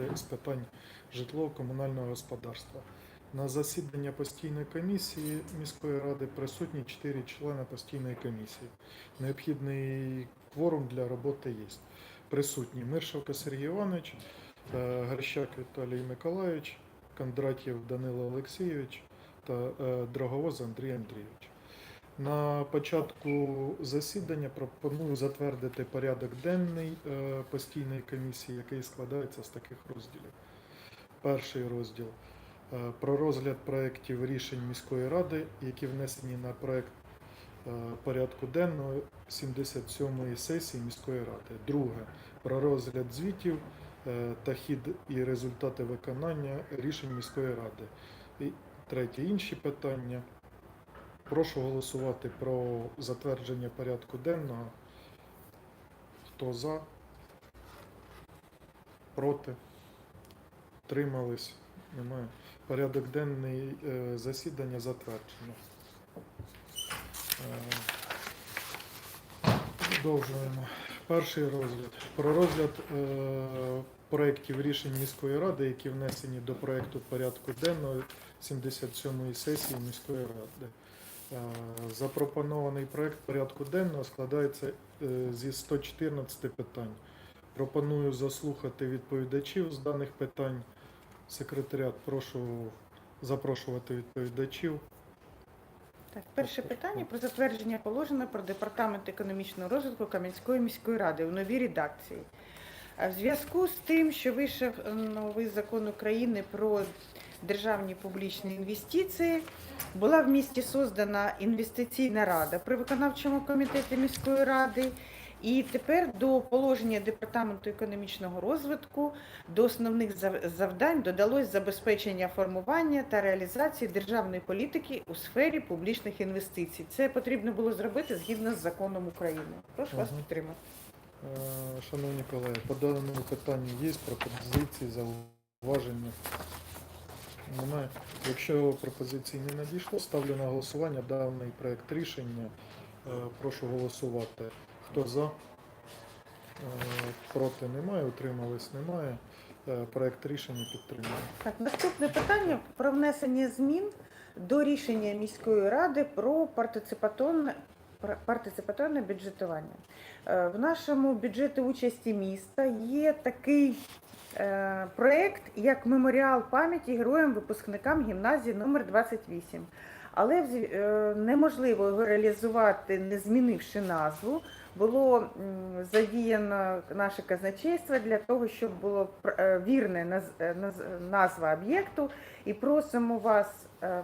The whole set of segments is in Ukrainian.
Ради з питань житлово-комунального господарства. На засідання постійної комісії міської ради присутні 4 члени постійної комісії. Необхідний кворум для роботи є. Присутні Миршавка Сергій Іванович, е, Грищак Віталій Миколайович, Кондратєв Данило Олексійович та е, Драговоз Андрій Андрійович. На початку засідання пропоную затвердити порядок денний е, постійної комісії, який складається з таких розділів. Перший розділ е, про розгляд проєктів рішень міської ради, які внесені на проєкт е, порядку денного 77-ї сесії міської ради. Друге про розгляд звітів та хід і результати виконання рішень міської ради. І третє інші питання. Прошу голосувати про затвердження порядку денного. Хто за? Проти? Тримались? Немає. Порядок денний е, засідання затверджено. Е, Продовжуємо. Перший розгляд. Про розгляд е, проєктів рішень міської ради, які внесені до проєкту порядку денного 77-ї сесії міської ради. Запропонований проект порядку денного складається е, зі 114 питань. Пропоную заслухати відповідачів з даних питань. Секретаріат, прошу запрошувати відповідачів. Так, перше питання про затвердження положення про департамент економічного розвитку Кам'янської міської ради у новій редакції. А В зв'язку з тим, що вийшов е, новий закон України про державні публічні інвестиції, була в місті создана інвестиційна рада при виконавчому комітеті міської ради. І тепер до положення департаменту економічного розвитку до основних зав- завдань додалось забезпечення формування та реалізації державної політики у сфері публічних інвестицій. Це потрібно було зробити згідно з законом України. Прошу вас підтримати. Е, Шановні колеги, по даному питанню є пропозиції, зауваження? Немає. Якщо пропозицій не надійшло, ставлю на голосування даний проект рішення. Е, Прошу голосувати. Хто за? Е, Проти немає, утримались немає. Проект рішення підтримує. Так, наступне питання про внесення змін до рішення міської ради про партиципаторне, про партиципаторне бюджетування. Е, В нашому бюджеті участі міста є такий е, проєкт, як меморіал пам'яті героям-випускникам гімназії номер 28. Але е, неможливо його реалізувати, не змінивши назву. Було задіяно наше казначейство для того, щоб було е, вірне е, наз- назва об'єкту, і просимо вас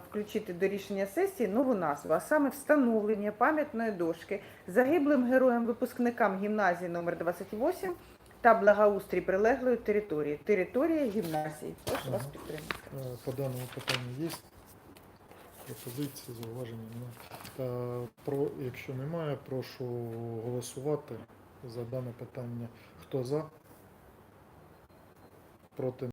включити до рішення сесії нову назву, а саме встановлення пам'ятної дошки загиблим героям-випускникам гімназії номер 28 та благоустрій прилеглої території. Територія гімназії. Прошу вас підтримати. По даному питанню є пропозиції, зауваження? Немає. Е, Про, якщо немає, прошу голосувати за дане питання. Хто за? Проти